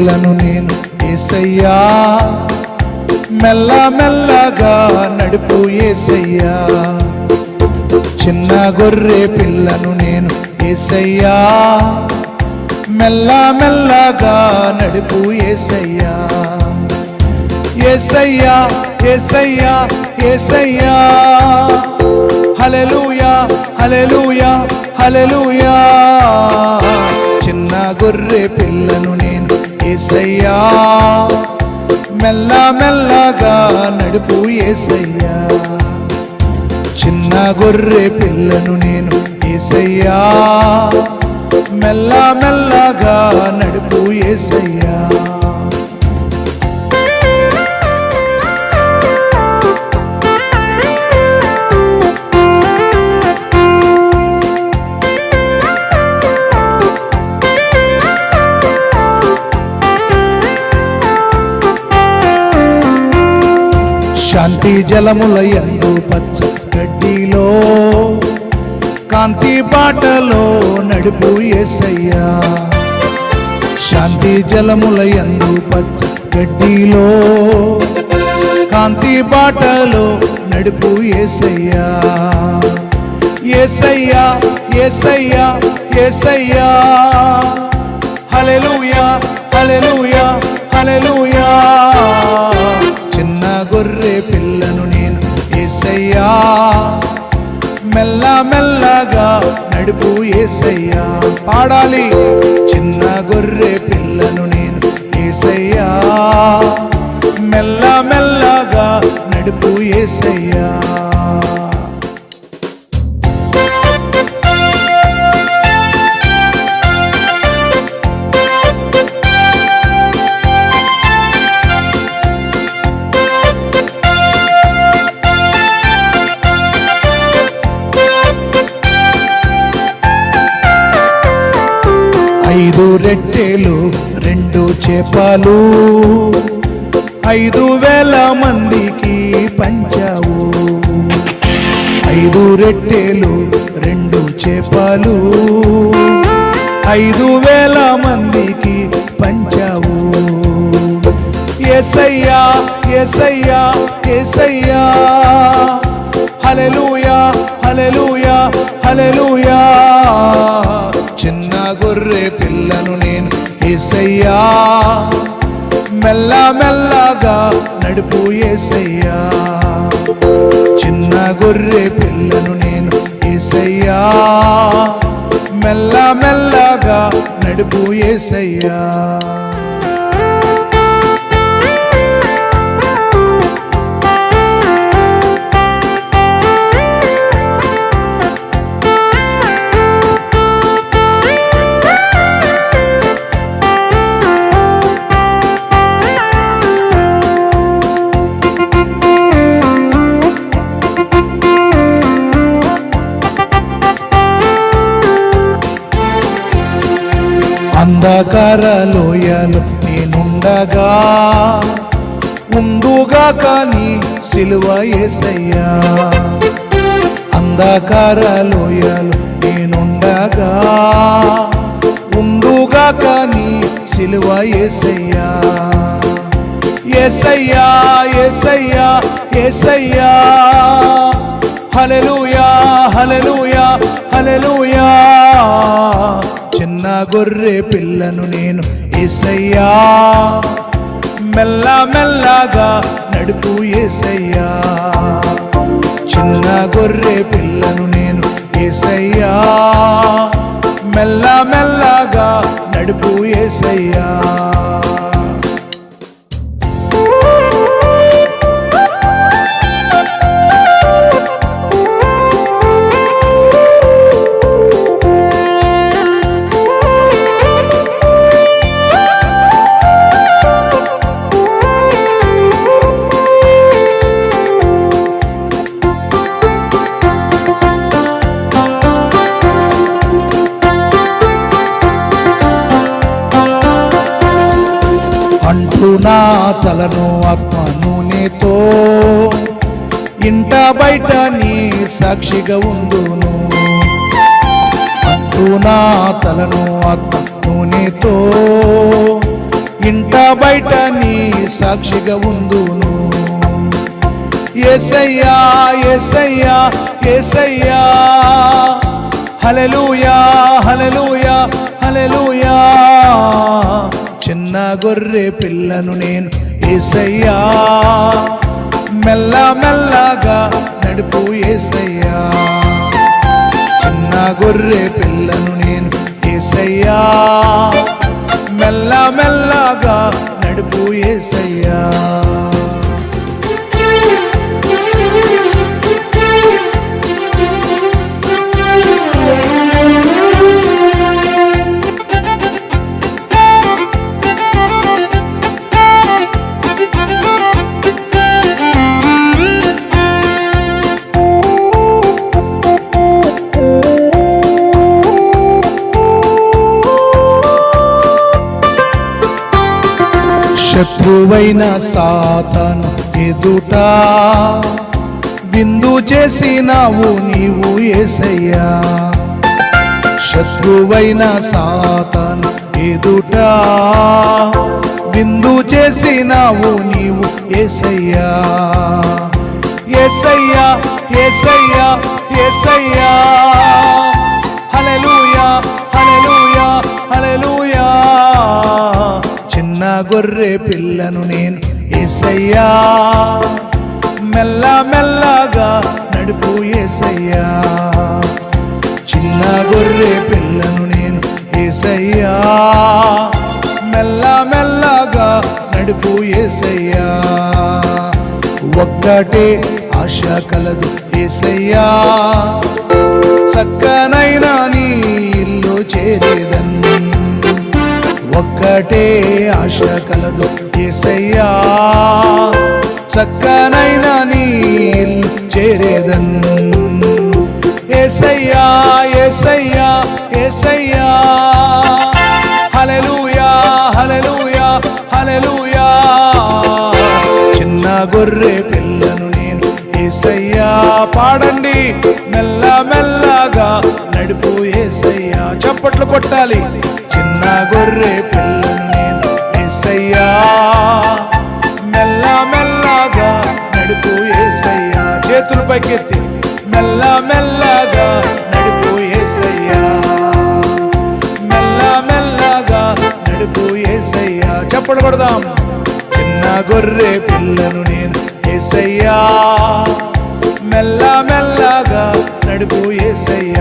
గొర్రె నేను ఏసయ్యా. మెల్ల మెల్లగా నడుపు ఏసయ్యా. చిన్న గొర్రె పిల్లను నేను ఏసయ్యా. మెల్ల మెల్లగా నడుపు ఏసయ్యా. ఏసయ్యా ఏసయ్యా ఏసయ్యా. హల్లెలూయా హల్లెలూయా హల్లెలూయా. చిన్న గొర్రె పిల్లను నేను ఏసయ్యా. మెల్ల మెల్లగా నడుపు ఏసయ్యా. చిన్న గొర్రె పిల్లను నేను ఏసయ్యా. మెల్ల మెల్లగా నడుపు ఏసయ్యా. శాంతి జలముల ఎందు పచ్చ గడ్డిలో కాంతి బాటలో నడుపు ఎసయ్యా శాంతి జలముల ఎందు పచ్చ గడ్డిలో కాంతి బాటలో నడుపు Yesayya. Yesayya Yesayya Yesayya. Hallelujah hallelujah hallelujah చిన్న గొర్రె ఏసయ్యా. మెల్ల మెల్లగా నడుపు ఏసయ్యా. పాడాలి చిన్న గొర్రె పిల్లను నేను ఏసయ్యా. మెల్ల మెల్లగా నడుపు ఏసయ్యా. రెట్టెలు రెండు చేపలు. ఐదు వేల మందికి పంచావు. ఐదు రెట్టెలు రెండు చేపలు. ఐదు వేల మందికి పంచావు. ఎసయ్యా ఎసయ్యా ఎసయ్యా హల్లెలూయా హల్లెలూయా హల్లెలూయా. చిన్న గొర్రె పిల్లను నేను ఏసయ్యా. మెల్ల మెల్లగా నడుపు ఏసయ్యా. చిన్న గొర్రె పిల్లను నేను ఏసయ్యా. మెల్ల మెల్లగా నడుపు ఏసయ్యా. అంధకార లోయలు నేనుండగా ఉండుగా కానీ సిలువ ఏసయ్యా. అంధకార లోయలు నేనుండగా ఉండుగా కానీ సిలువ ఏసయ్యా. ఏసయ్యా ఏసయ్యా ఏసయ్యా. హల్లెలూయా హల్లెలూయా హల్లెలూయా. గొర్రె పిల్లను నేను ఏసయ్యా. మెల్ల మెల్లగా నడుపు ఏసయ్యా. చిన్న గొర్రె పిల్లను నేను ఏసయ్యా. మెల్ల మెల్లగా నడుపు ఏసయ్యా. తలను ఆత్మ నీతో. ఇంట బయట నీ సాక్షిగా ఉందును అంటూ నా తలను ఆత్మ నీతో. ఇంట బయట నీ సాక్షిగా ఉందును ఏసయ్యా ఏసయ్యా ఏసయ్యా. హలలుయా హలలుయా హలలుయా చిన్న గొర్రె పిల్లను నేను ఏసయ్యా. మెల్ల మెల్లగా నడుపు ఏసయ్యా. చిన్న గొర్రె పిల్లను నేను ఏసయ్యా. మెల్ల మెల్లగా నడుపు ఏసయ్యా. శత్రువైన సాతను ఎదుట. విందు చేసినావు నీవు ఏసయ్యా. శత్రువైన సాతను ఎదుట. విందు చేసినావు నీవు ఏసయ్యా. ఏసయ్యా ఏసయ్యా ఏసయ్యా. హలలుయా హలలుయా హలలుయా చిన్న గొర్రె పిల్లను నేను ఏసయ్యా. మెల్ల మెల్లగా నడుపు ఏసయ్యా. చిన్న గొర్రె పిల్లను నేను ఏసయ్యా. మెల్ల మెల్లగా నడుపు ఏసయ్యా. ఒక్కటే ఆశ కలదు ఏసయ్యా. చక్కనైనా నీ ఇల్లు చేరేదన్ ఒక్కటే ఆశ కలదు ఏసయ్యా. చక్కనైన నీ చేరేదన్. ఏసయ్యా ఏసయ్యా ఏసయ్యా. హల్లెలూయా హల్లెలూయా హల్లెలూయా. చిన్న గొర్రె పిల్లను నేను ఏసయ్యా. పాడండి మెల్ల మెల్లగా నడిపోయి చప్పట్లు కొట్టాలి. చిన్న గొర్రె పిల్లను నేను ఏసయ్యా. మెల్ల మెల్లగా నడుపు ఏసయ్యా. చేతులు పైకెత్తి మెల్ల మెల్లగా నడుపు ఏసయ్యా. మెల్ల మెల్లగా నడుపు ఏసయ్యా. చప్పట్లు కొడదాం. చిన్న గొర్రె పిల్లను నేను ఏసయ్యా. మెల్ల మెల్లగా నడుపు ఏసయ్యా.